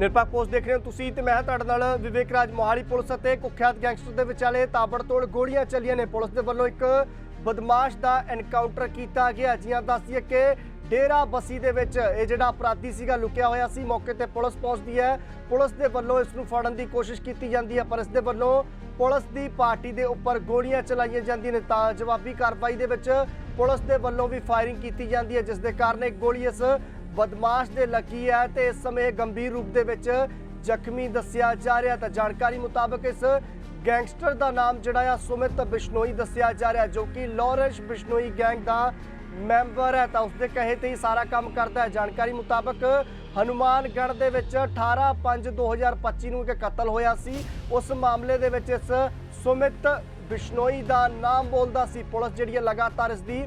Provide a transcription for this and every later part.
ਨਿਰਪੱਖ ਪੋਸਟ ਦੇਖ ਰਹੇ ਹੋ ਤੁਸੀਂ ਤੇ ਮੈਂ ਤੁਹਾਡੇ ਨਾਲ ਵਿਵੇਕ ਰਾਜ ਮੋਹਾਲੀ ਪੁਲਿਸ ਅਤੇ ਕੁখ্যাਤ ਗੈਂਗਸਟਰ ਦੇ ਵਿਚਾਲੇ ਤਾਬੜਤੋੜ ਗੋਲੀਆਂ ਚੱਲੀਆਂ ਨੇ। ਪੁਲਿਸ ਦੇ ਵੱਲੋਂ ਇੱਕ ਬਦਮਾਸ਼ ਦਾ ਐਨਕਾਊਂਟਰ ਕੀਤਾ ਗਿਆ। ਜੀਆਂ ਹੈ ਕਿ ਡੇਰਾ ਬਸੀ ਦੇ ਵਿੱਚ ਇਹ ਜਿਹੜਾ ਅਪਰਾਧੀ ਸੀਗਾ, ਲੁਕਿਆ ਹੋਇਆ ਸੀ। ਮੌਕੇ ਤੇ ਪੁਲਿਸ ਪਹੁੰਚਦੀ ਹੈ। ਪੁਲਿਸ ਦੇ ਵੱਲੋਂ ਇਸ ਨੂੰ ਫੜਨ ਦੀ ਕੋਸ਼ਿਸ਼ ਕੀਤੀ ਜਾਂਦੀ ਹੈ, ਪਰ ਇਸ ਦੇ ਵੱਲੋਂ ਪੁਲਿਸ ਦੀ ਪਾਰਟੀ ਦੇ ਉੱਪਰ ਗੋਲੀਆਂ ਚਲਾਈਆਂ ਜਾਂਦੀਆਂ ਨੇ। ਤਾਂ ਜਵਾਬੀ ਕਾਰਵਾਈ ਦੇ ਵਿੱਚ ਪੁਲਿਸ ਦੇ ਵੱਲੋਂ ਵੀ ਫਾਇਰਿੰਗ ਕੀਤੀ ਜਾਂਦੀ ਹੈ, ਜਿਸ ਦੇ ਕਾਰਨ ਇੱਕ ਗੋਲੀ ਇਸ ਬਦਮਾਸ਼ ਦੇ ਲੱਗੀ ਹੈ ਤੇ ਇਸ ਸਮੇਂ ਗੰਭੀਰ ਰੂਪ ਦੇ ਵਿੱਚ ਜ਼ਖਮੀ ਦੱਸਿਆ ਜਾ ਰਿਹਾ ਤਾਂ ਜਾਣਕਾਰੀ ਮੁਤਾਬਕ ਇਸ ਗੈਂਗਸਟਰ ਦਾ ਨਾਮ ਜਿਹੜਾ ਆ ਸੁਮਿਤ ਬਿਸ਼ਨੋਈ ਦੱਸਿਆ ਜਾ ਰਿਹਾ ਜੋ ਕਿ ਲਾਰੈਂਸ ਬਿਸ਼ਨੋਈ ਗੈਂਗ ਦਾ ਮੈਂਬਰ ਹੈ। ਤਾਂ ਉਸਦੇ ਕਹੇ ਤੇ ਹੀ ਸਾਰਾ ਕੰਮ ਕਰਦਾ ਹੈ। ਜਾਣਕਾਰੀ ਮੁਤਾਬਕ ਹਨੂਮਾਨਗੜ੍ਹ ਦੇ ਵਿੱਚ 18/5/2025 ਨੂੰ ਇੱਕ ਕਤਲ ਹੋਇਆ ਸੀ। ਉਸ ਮਾਮਲੇ ਦੇ ਵਿੱਚ ਇਸ ਸੁਮਿਤ ਬਿਸ਼ਨੋਈ ਦਾ ਨਾਮ ਬੋਲਦਾ ਸੀ। ਪੁਲਿਸ ਜਿਹੜੀ ਹੈ ਲਗਾਤਾਰ ਇਸ ਦੀ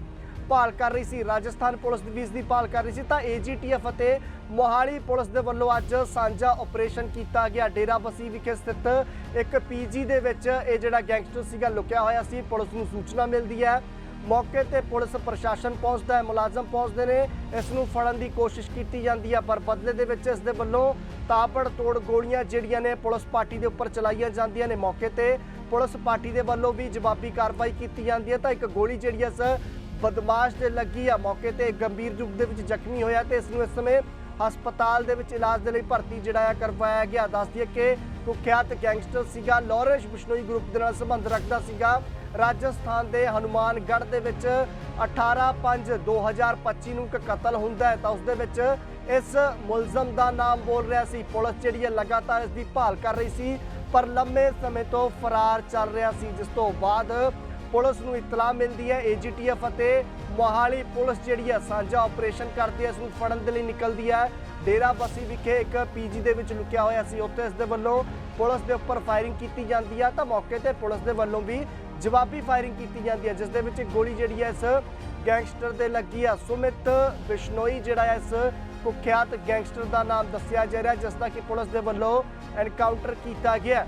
ਭਾਲ ਕਰ ਰਹੀ ਸੀ। ਰਾਜਸਥਾਨ ਪੁਲਿਸ ਵੀ ਇਸ ਦੀ ਭਾਲ ਕਰ ਰਹੀ ਸੀ। ਤਾਂ ਏਜੀਟੀਐਫ ਅਤੇ ਮੋਹਾਲੀ ਪੁਲਿਸ ਦੇ ਵੱਲੋਂ ਅੱਜ ਸਾਂਝਾ ਆਪਰੇਸ਼ਨ ਕੀਤਾ ਗਿਆ। ਡੇਰਾ ਬਸੀ ਵਿਖੇ ਸਥਿਤ ਇੱਕ ਪੀਜੀ ਦੇ ਵਿੱਚ ਇਹ ਜਿਹੜਾ ਗੈਂਗਸਟਰ ਸੀਗਾ ਲੁਕਿਆ ਹੋਇਆ ਸੀ। ਪੁਲਿਸ ਨੂੰ ਸੂਚਨਾ ਮਿਲਦੀ ਹੈ। ਮੌਕੇ ਤੇ ਪੁਲਿਸ ਪ੍ਰਸ਼ਾਸਨ ਪਹੁੰਚਦਾ ਹੈ। ਮੁਲਾਜ਼ਮ ਪਹੁੰਚਦੇ ਨੇ। ਇਸ ਨੂੰ ਫੜਨ ਦੀ ਕੋਸ਼ਿਸ਼ ਕੀਤੀ ਜਾਂਦੀ ਹੈ, ਪਰ ਬਦਲੇ ਦੇ ਵਿੱਚ ਇਸ ਦੇ ਵੱਲੋਂ ਤਾਪੜ ਤੋੜ ਗੋਲੀਆਂ ਜਿਹੜੀਆਂ ਨੇ ਪੁਲਿਸ ਪਾਰਟੀ ਦੇ ਉੱਪਰ ਚਲਾਈਆਂ ਜਾਂਦੀਆਂ ਨੇ। ਮੌਕੇ ਤੇ ਪੁਲਿਸ ਪਾਰਟੀ ਦੇ ਵੱਲੋਂ ਵੀ ਜਵਾਬੀ ਕਾਰਵਾਈ ਕੀਤੀ ਜਾਂਦੀ ਹੈ। ਤਾਂ ਇੱਕ ਗੋਲੀ ਜਿਹੜੀ ਇਸ ਬਦਮਾਸ਼ ਦੇ ਲੱਗੀ ਆ। ਮੌਕੇ ਤੇ ਗੰਭੀਰ ਰੂਪ ਦੇ ਵਿੱਚ ਜ਼ਖਮੀ ਹੋਇਆ ਤੇ ਇਸ ਨੂੰ ਇਸ ਸਮੇਂ ਹਸਪਤਾਲ ਦੇ ਵਿੱਚ ਇਲਾਜ ਦੇ ਲਈ ਭਰਤੀ ਜਿਹੜਾ ਆ ਕਰਵਾਇਆ ਗਿਆ। ਦੱਸਦੀ ਹੈ ਕਿ ਕੁਖਿਆਤ ਗੈਂਗਸਟਰ ਸੀਗਾ, ਲਾਰੈਂਸ ਬਿਸ਼ਨੋਈ ਗਰੁੱਪ ਦੇ ਨਾਲ ਸੰਬੰਧ ਰੱਖਦਾ ਸੀਗਾ। ਰਾਜਸਥਾਨ ਦੇ ਹਨੂਮਾਨਗੜ੍ਹ ਦੇ ਵਿੱਚ 18/5/2025 ਨੂੰ ਇੱਕ ਕਤਲ ਹੁੰਦਾ ਹੈ, ਤਾਂ ਉਸ ਦੇ ਵਿੱਚ ਇਸ ਮੁਲਜ਼ਮ ਦਾ ਨਾਮ ਬੋਲ ਰਿਹਾ ਸੀ। ਪੁਲਿਸ ਜਿਹੜੀ ਹੈ ਲਗਾਤਾਰ ਇਸ ਦੀ ਭਾਲ ਕਰ ਰਹੀ ਸੀ, ਪਰ ਲੰਮੇ ਸਮੇਂ ਤੋਂ ਫਰਾਰ ਚੱਲ ਰਿਹਾ ਸੀ, ਜਿਸ ਤੋਂ ਬਾਅਦ ਪੁਲਿਸ ਨੂੰ ਇਤਲਾਹ ਮਿਲਦੀ ਹੈ। ਏਜੀਟੀਐਫ ਅਤੇ ਮੋਹਾਲੀ ਪੁਲਿਸ ਜਿਹੜੀ ਹੈ, ਸਾਂਝਾ ਆਪਰੇਸ਼ਨ ਕਰਦੀ ਹੈ। ਇਸ ਨੂੰ ਫੜਨ ਦੇ ਲਈ ਨਿਕਲਦੀ ਹੈ। ਡੇਰਾ ਬਸੀ ਵਿਖੇ ਇੱਕ ਪੀਜੀ ਦੇ ਵਿੱਚ ਲੁਕਿਆ ਹੋਇਆ ਸੀ। ਉੱਥੇ ਇਸ ਦੇ ਵੱਲੋਂ ਪੁਲਿਸ ਦੇ ਉੱਪਰ ਫਾਇਰਿੰਗ ਕੀਤੀ ਜਾਂਦੀ ਹੈ। ਤਾਂ ਮੌਕੇ ਤੇ ਪੁਲਿਸ ਦੇ ਵੱਲੋਂ ਵੀ ਜਵਾਬੀ ਫਾਇਰਿੰਗ ਕੀਤੀ ਜਾਂਦੀ ਹੈ, ਜਿਸ ਦੇ ਵਿੱਚ ਗੋਲੀ ਜਿਹੜੀ ਹੈ, ਇਸ ਗੈਂਗਸਟਰ ਦੇ ਲੱਗੀ ਆ ਸੁਮਿਤ ਬਿਸ਼ਨੋਈ ਜਿਹੜਾ ਹੈ, ਇਸ ਕੁਖਿਆਤ ਗੈਂਗਸਟਰ ਦਾ ਨਾਮ ਦੱਸਿਆ ਜਾ ਰਿਹਾ, ਜਿਸ ਦਾ ਕਿ ਪੁਲਿਸ ਦੇ ਵੱਲੋਂ ਐਨਕਾਊਂਟਰ ਕੀਤਾ ਗਿਆ।